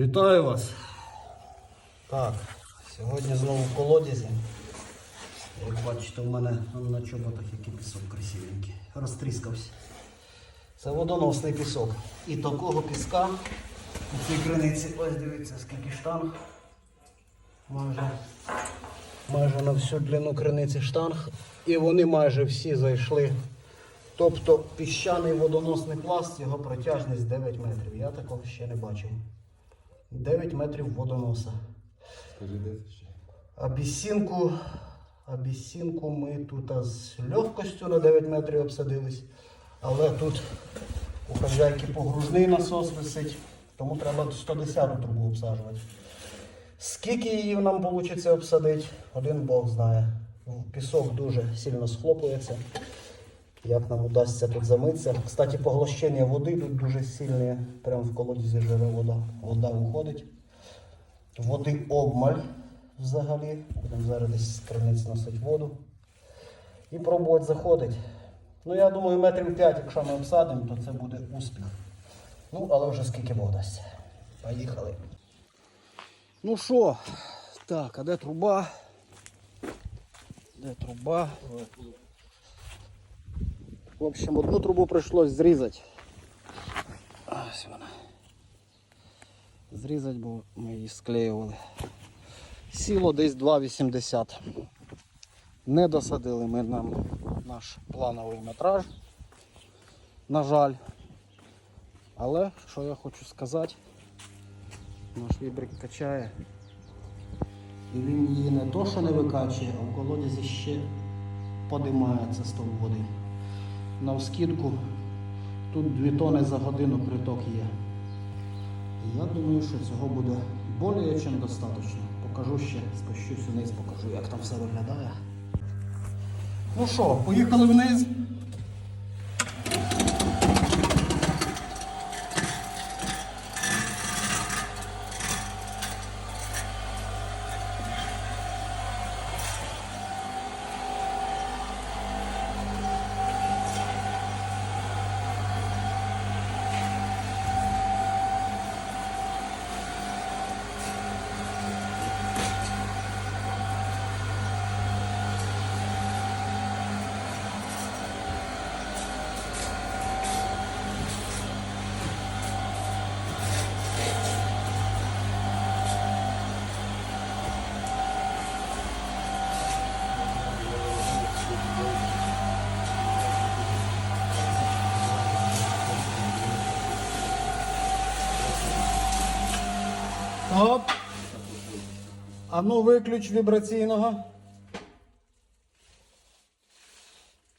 Вітаю вас. Так, сьогодні знову в колодязі. Як бачите, у мене на чоботах який пісок красивенький. Розтріскався. Це водоносний пісок. І такого піска у цій криниці, ось дивіться, скільки штанг. Майже, майже на всю длину криниці штанг. І вони майже всі зайшли. Тобто піщаний водоносний пласт, його протяжність 9 метрів. Я такого ще не бачив. 9 метрів водоноса. Абісінку, абісінку ми тут з легкостю на 9 метрів обсадились. Але тут у хазяйки погружний насос висить, тому треба 110 трубу обсаджувати. Скільки її нам вийде обсадити, один Бог знає. Пісок дуже сильно схлопується. Як нам удасться тут замитися. Кстати, поглощення води тут дуже сильне. Прямо в колодязі живе вода. Вода уходить. Води обмаль взагалі. Будемо зараз десь з криниці носити воду. І пробувати заходити. Ну, я думаю, метрів 5, якщо ми обсадимо, то це буде успіх. Ну, але вже скільки дасть. Поїхали. Ну що, так, а де труба? Де труба? В общем, одну трубу прийшлось зрізати. Ось вона. Зрізати, бо ми її склеювали. Сіло десь 2,80. Не досадили ми нам наш плановий метраж. На жаль. Але що я хочу сказати, наш вібрик качає. І він її не то, що не викачує, а в колодязі ще подимається стовп води. Навскідку тут 2 тони за годину приток є. Я думаю, що цього буде більше, ніж достатньо. Покажу ще, спущусь вниз, покажу, як там все виглядає. Ну що, поїхали вниз. Оп. А ну виключ вібраційного.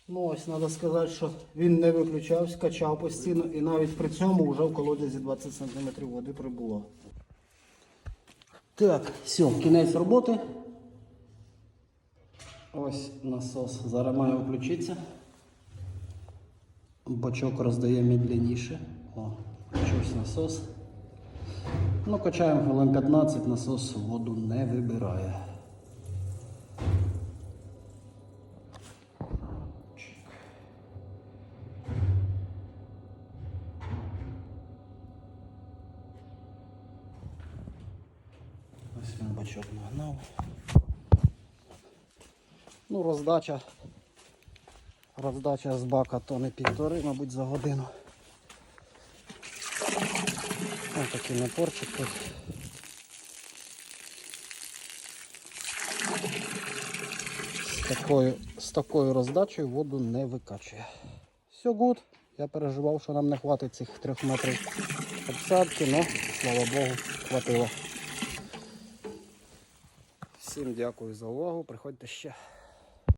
Ну ось треба сказати, що він не виключався, качав постійно і навіть при цьому вже в колодязі 20 см води прибуло. Так, все, кінець роботи. Ось насос. Зараз має включитися. Бачок роздає медленніше. О, включився насос. Ну, качаємо хвилин 15, насос воду не вибирає. Ось він бачок нагнав. Ну, роздача. Роздача з бака тони півтори, мабуть, за годину. Ось такий напорчик тут. З такою, з такою роздачею воду не викачує. Все гуд. Я переживав, що нам не хватить цих трьох метрів обсадки, але слава Богу, хватило. Всім дякую за увагу. Приходьте ще.